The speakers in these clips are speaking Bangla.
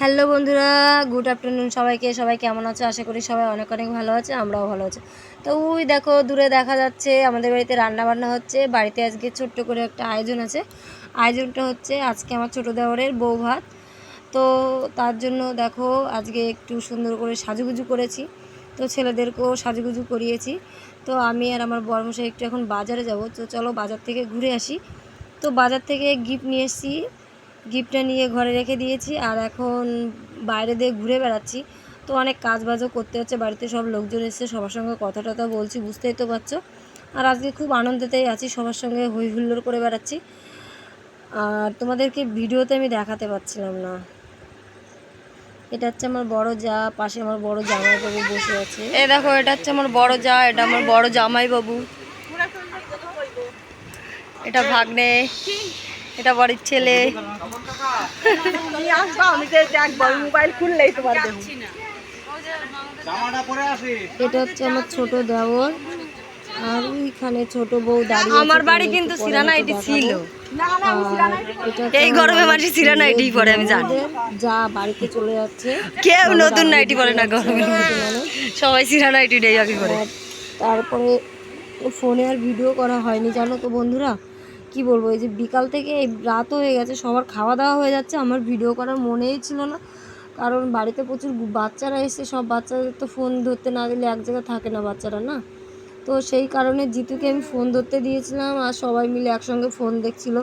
হ্যালো বন্ধুরা, গুড আফটারনুন সবাইকে। সবাই কেমন আছে? আশা করি সবাই অনেক অনেক ভালো আছে, আমরাও ভালো আছি। তো ওই দেখো, দূরে দেখা যাচ্ছে, আমাদের বাড়িতে রান্না বান্না হচ্ছে। বাড়িতে আজকে ছোট্ট করে একটা আয়োজন আছে। আয়োজনটা হচ্ছে আজকে আমার ছোটো দেওয়ারের বউ ভাত। তো তার জন্য দেখো, আজকে একটু সুন্দর করে সাজুগুজু করেছি। তো ছেলেদেরকেও সাজুগুজু করিয়েছি। তো আমি আর আমার বর্মশাই একটু এখন বাজারে যাব। তো চলো বাজার থেকে ঘুরে আসি। তো বাজার থেকে গিফট নিয়ে এসেছি গিফটটা নিয়ে ঘরে রেখে দিয়েছি আর এখন বাইরে দিয়ে ঘুরে বেড়াচ্ছি। তো অনেক কাজ বাজও করতে হচ্ছে বাড়িতে সব লোকজন এসছে সবার সঙ্গে কথা টথা বলছি বুঝতেই তো পারছ। আর আজকে খুব আনন্দেতেই আছি সবার সঙ্গে হই হুল্লোড় করে বেড়াচ্ছি। আর তোমাদেরকে ভিডিওতে আমি দেখাতে পারছিলাম না। এটা হচ্ছে আমার বড় যা পাশে আমার বড় জামাই বাবু বসে আছে। এ দেখো এটা হচ্ছে আমার বড় যা এটা আমার বড় জামাই বাবু এটা ভাগ্নে। এটা বাড়ির ছেলে। মোবাইল খুললেই তোমার এটা হচ্ছে আমার ছোট দেওর। আর ওইখানে ছোট বউ দাঁড়িয়ে আমার বাড়ি কিন্তু সিরানাইটি ছিল। এই গরমে মাঝে সিরানাইটি পরে আমি জানি। যা বাড়িতে চলে যাচ্ছে। কেউ নতুন নাইটি পরে না গরমে সবাই আগে তারপরে ফোনে আর ভিডিও করা হয়নি জানো তো বন্ধুরা? কি বলব, এই যে বিকাল থেকে এই রাত হয়ে গেছে, সবার খাওয়া দাওয়া হয়ে যাচ্ছে, আমার ভিডিও করার মনেই ছিল না। কারণ বাড়িতে প্রচুর বাচ্চারা এসে সব বাচ্চাদের তো ফোন ধরতে না দিলে এক জায়গায় থাকে না বাচ্চারা, না? তো সেই কারণে জিতুকে আমি ফোন ধরতে দিয়েছিলাম আর সবাই মিলে একসঙ্গে ফোন দেখছিল।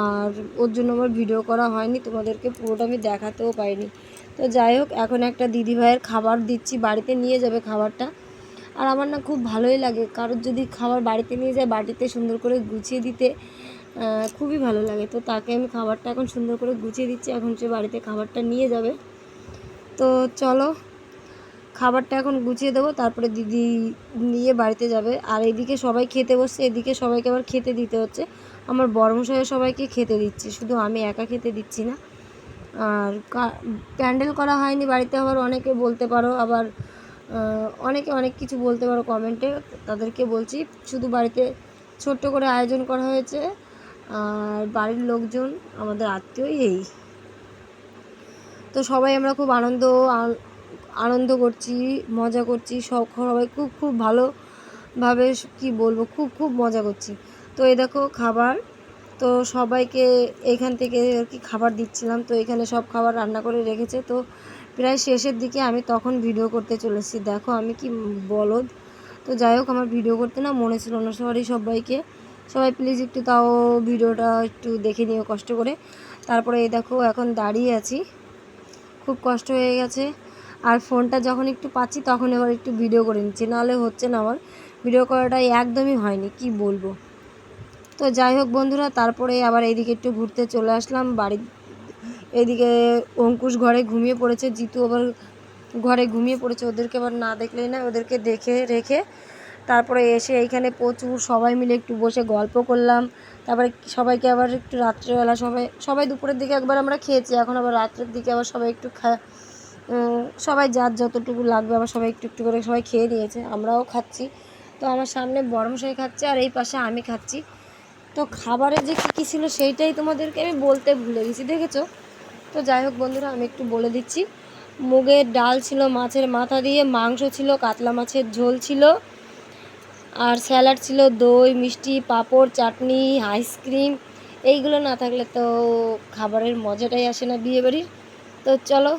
আর ওর জন্য আমার ভিডিও করা হয়নি, তোমাদেরকে পুরোটা আমি দেখাতেও পাইনি তো যাই হোক, এখন একটা দিদি ভাইয়ের খাবার দিচ্ছি, বাড়িতে নিয়ে যাবে খাবারটা। আর আমার না খুব ভালোই লাগে। কারোর যদি খাবার বাড়িতে নিয়ে যায়, বাড়িতে সুন্দর করে গুছিয়ে দিতে খুবই ভালো লাগে। তো তাকে আমি খাবারটা এখন সুন্দর করে গুছিয়ে দিচ্ছি। এখন সে বাড়িতে খাবারটা নিয়ে যাবে। তো চলো, খাবারটা এখন গুছিয়ে দেবো। তারপরে দিদি নিয়ে বাড়িতে যাবে। আর এদিকে সবাই খেতে বসছে। এদিকে সবাইকে আবার খেতে দিতে হচ্ছে। আমার বর্মশাই সবাইকে খেতে দিচ্ছি। শুধু আমি একা খেতে দিচ্ছি না। আর প্যান্ডেল করা হয়নি। বাড়িতে আবার অনেকে বলতে পারো। আবার অনেকে অনেক কিছু বলতে পারো কমেন্টে তাদেরকে বলছি, শুধু বাড়িতে ছোট্ট করে আয়োজন করা হয়েছে, আর বাড়ির লোকজন আমাদের আত্মীয়ই এই। তো সবাই আমরা খুব আনন্দ আনন্দ করছি, মজা করছি, সব সবাই খুব খুব ভালোভাবে কি বলব, খুব খুব মজা করছি। তো এই দেখো খাবার, তো সবাইকে এখান থেকে আর কি খাবার দিচ্ছিলাম, তো এখানে সব খাবার রান্না করে রেখেছে। তো প্রায় শেষের দিকে আমি তখন ভিডিও করতে চলেছি। দেখো, আমি কি বলদ। তো যাই হোক, আমার ভিডিও করতে না মনে ছিল না। সরি সবাইকে। সবাই প্লিজ একটু তাও ভিডিওটা একটু দেখে নিও কষ্ট করে। তারপরে এই দেখো, এখন দাঁড়িয়ে আছি। খুব কষ্ট হয়ে গেছে। আর ফোনটা যখন একটু পাচ্ছি, তখন এবার একটু ভিডিও করে নিচ্ছি। নাহলে হচ্ছে না আমার। ভিডিও করাটা একদমই হয়নি, কি বলব। তো যাই হোক বন্ধুরা, তারপরে আবার এইদিকে একটু ঘুরতে চলে আসলাম। বাড়ি এইদিকে অঙ্কুশ ঘরে ঘুমিয়ে পড়েছে, জিতু আবার ঘরে ঘুমিয়ে পড়েছে। ওদেরকে আবার না দেখলেই না, ওদেরকে দেখে রেখে তারপরে এসে এইখানে প্রচুর সবাই মিলে একটু বসে গল্প করলাম। তারপরে সবাইকে আবার একটু রাত্রেবেলা সবাই সবাই দুপুরের দিকে একবার আমরা খেয়েছি, এখন আবার রাত্রের দিকে আবার সবাই একটু খা সবাই যার যতটুকু লাগবে আবার সবাই একটু একটু করে সবাই খেয়ে নিয়েছে, আমরাও খাচ্ছি। তো আমার সামনে বড়মশাই খাচ্ছে আর এই পাশে আমি খাচ্ছি। তো খাবারে যে কী কী ছিল সেইটাই তোমাদেরকে আমি বলতে ভুলে গেছি, দেখেছ? তো যাই হোক বন্ধুরা, আমি একটু বলে দিচ্ছি। মুগের ডাল ছিল মাছের মাথা দিয়ে, মাংস ছিল, কাতলা মাছের ঝোল ছিল, আর স্যালাড ছিল দই, মিষ্টি, পাঁপড়, চাটনি, আইসক্রিম। এইগুলো না থাকলে তো খাবারের মজাটাই আসে না বিয়ে বাড়ির তো চলো,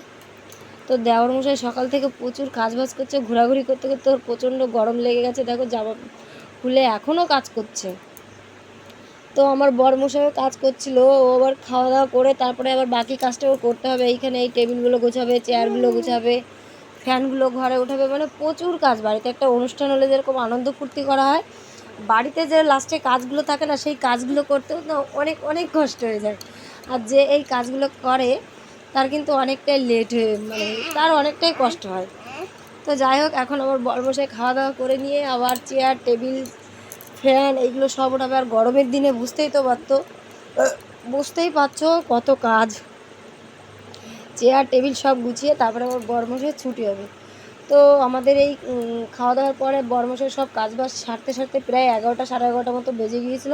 তো দেওয়ার মশাই সকাল থেকে প্রচুর কাজ বাজ করছে, ঘোরাঘুরি করতে করতে ওর প্রচণ্ড গরম লেগে গেছে। দেখো, জামা খুলে এখনও কাজ করছে। তো আমার বর মশাইও কাজ করছিল, ও আবার খাওয়া দাওয়া করে তারপরে আবার বাকি কাজটাও করতে হবে। এইখানে এই টেবিলগুলো গোছাবে, চেয়ারগুলো গোছাবে, ফ্যানগুলো ঘরে উঠাবে মানে প্রচুর কাজ। বাড়িতে একটা অনুষ্ঠান হলে যেরকম আনন্দ ফুর্তি করা হয়, বাড়িতে যে লাস্টে কাজগুলো থাকে না, সেই কাজগুলো করতেও না অনেক অনেক কষ্ট হয়ে যায়। আর যে এই কাজগুলো করে, তার কিন্তু অনেকটাই লেট হয়ে মানে তার অনেকটাই কষ্ট হয়। তো যাই হোক, এখন আবার বড়মশাই খাওয়া দাওয়া করে নিয়ে আবার চেয়ার টেবিল ফ্যান এইগুলো সব ওঠাবে আর গরমের দিনে বুঝতেই তো পারতো। বুঝতেই পারছ কত কাজ। চেয়ার, টেবিল সব গুছিয়ে তারপরে আবার বর্মশাই ছুটি হবে। তো আমাদের এই খাওয়া দাওয়ার পরে বর্মশাই সব কাজ বাজ সারতে সারতে প্রায় এগারোটা সাড়ে এগারোটা মতো বেজে গিয়েছিল।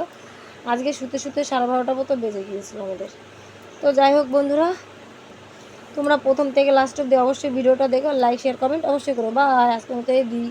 আজকে শুতে শুতে সাড়ে বারোটা মতো বেজে গিয়েছিল আমাদের। তো যাই হোক বন্ধুরা, তোমরা প্রথম থেকে লাস্ট অব্দি অবশ্যই ভিডিওটা দেখো লাইক শেয়ার কমেন্ট অবশ্যই করো। বা আজকের মতো এই দিই।